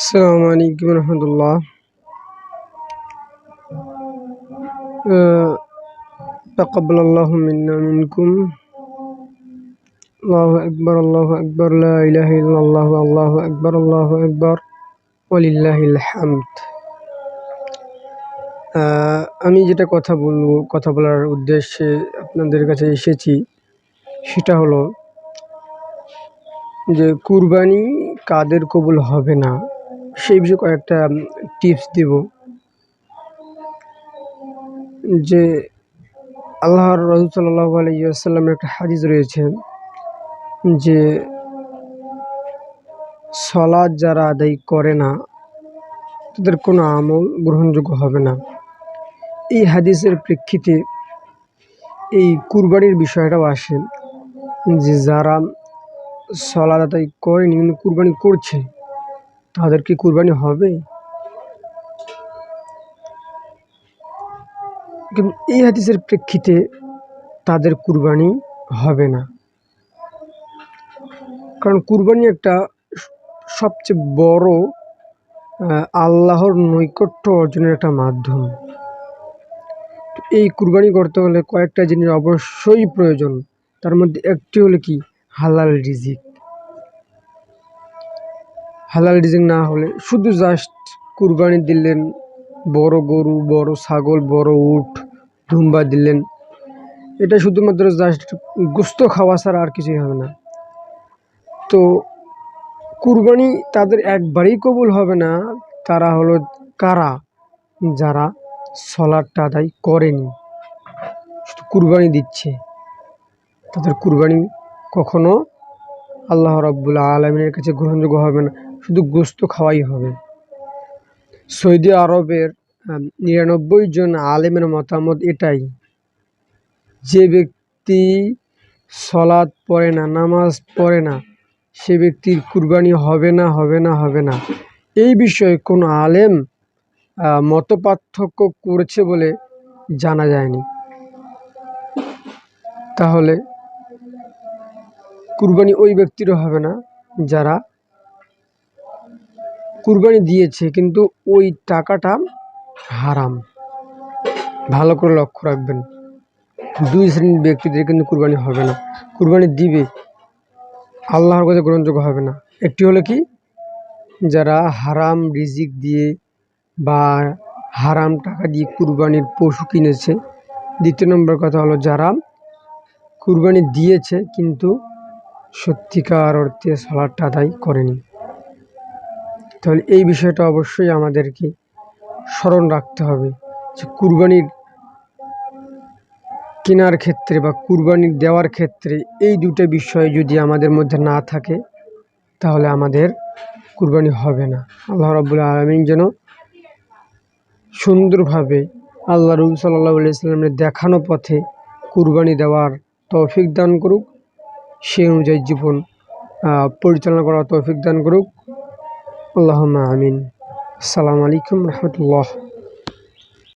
السلام عليكم ورحمة الله آه، تقبل الله منا منكم الله أكبر الله أكبر لا إله إلا الله الله أكبر الله أكبر ولله الحمد আহ, আমি যেটা কথা বলবো কথা বলার উদ্দেশ্যে আপনাদের কাছে এসেছি সেটা হলো যে কুরবানি কাদের কবুল হবে না সেই বিষয়ে কয়েকটা টিপস দেব। যে আল্লাহর রসুল সাল্লাহ আলাইসাল্লামের একটা হাদিস রয়েছে যে সলাদ যারা আদায় করে না, তাদের কোনো আমল গ্রহণযোগ্য হবে না। এই হাদিসের প্রেক্ষিতে এই কুরবানির বিষয়টাও আসে যে, যারা সলাদ আদায় করেনি কিন্তু কুরবানি করছে তাদের কি কুরবানি হবে? এই হাদিসের প্রেক্ষিতে তাদের কুরবানি হবে না। কারণ কুরবানি একটা সবচেয়ে বড় আল্লাহর নৈকট্য অর্জনের একটা মাধ্যম। এই কুরবানি করতে হলে কয়েকটা জিনিস অবশ্যই প্রয়োজন। তার মধ্যে একটি হলো কি? হালাল রিজিক। হালাল রিজিক না হলে শুধু জাস্ট কুরবানি দিলেন, বড় গরু, বড় ছাগল, বড় উট, ধুম্বা দিলেন। এটা শুধুমাত্র জাস্ট গোস্ত খাওয়া ছাড়া আর কিছুই হবে না। তো কুরবানি তাদের একবারেই কবুল হবে না। তারা হলো কারা? যারা সলারটা আদায় করেনি। শুধু কুরবানি দিচ্ছে। তাদের কুরবানি কখনো আল্লাহ রাব্বুল আলমিনের কাছে গ্রহণযোগ্য হবে না। শুধু গোস্ত খাওয়াই হবে। সৌদি আরবের নিরানব্বই জন আলেমের মতামত এটাই। যে ব্যক্তি সলাদ পড়ে না, নামাজ পড়ে না, সে ব্যক্তির কুরবানি হবে না হবে না হবে না। এই বিষয়ে কোনো আলেম মত পার্থক্য করেছে বলে জানা যায়নি। তাহলে কুরবানি ওই ব্যক্তিরও হবে না যারা কুরবানি দিয়েছে, কিন্তু ওই টাকাটা হারাম। ভালো করে লক্ষ্য রাখবেন। দুই শ্রেণির ব্যক্তিদের কিন্তু কুরবানি হবে না। কুরবানি দিবে, আল্লাহর কাছে গ্রহণযোগ্য হবে না। একটি হলো কি? যারা হারাম রিজিক দিয়ে বা হারাম টাকা দিয়ে কুরবানির পশু কিনেছে। দ্বিতীয় নম্বর কথা হলো, যারা কুরবানি দিয়েছে, কিন্তু সত্যিকার অর্থে সলাটটা আদায় করেনি। তাহলে এই বিষয়টা অবশ্যই আমাদেরকে স্মরণ রাখতে হবে যে কুরবানির কেনার ক্ষেত্রে বা কুরবানির দেওয়ার ক্ষেত্রে এই দুটো বিষয় যদি আমাদের মধ্যে না থাকে, তাহলে আমাদের কুরবানি হবে না। আল্লাহ রাবুল আলমিন যেন সুন্দরভাবে আল্লাহ রবুল সাল্লাহ সাল্লামের দেখানো পথে কুরবানি দেওয়ার তৌফিক দান করুক, সেই অনুযায়ী জীবন পরিচালনা করার তৌফিক দান করুক। আল্লাহ আমিন। আসসালামু আলাইকুম রহমতুল্লাহ।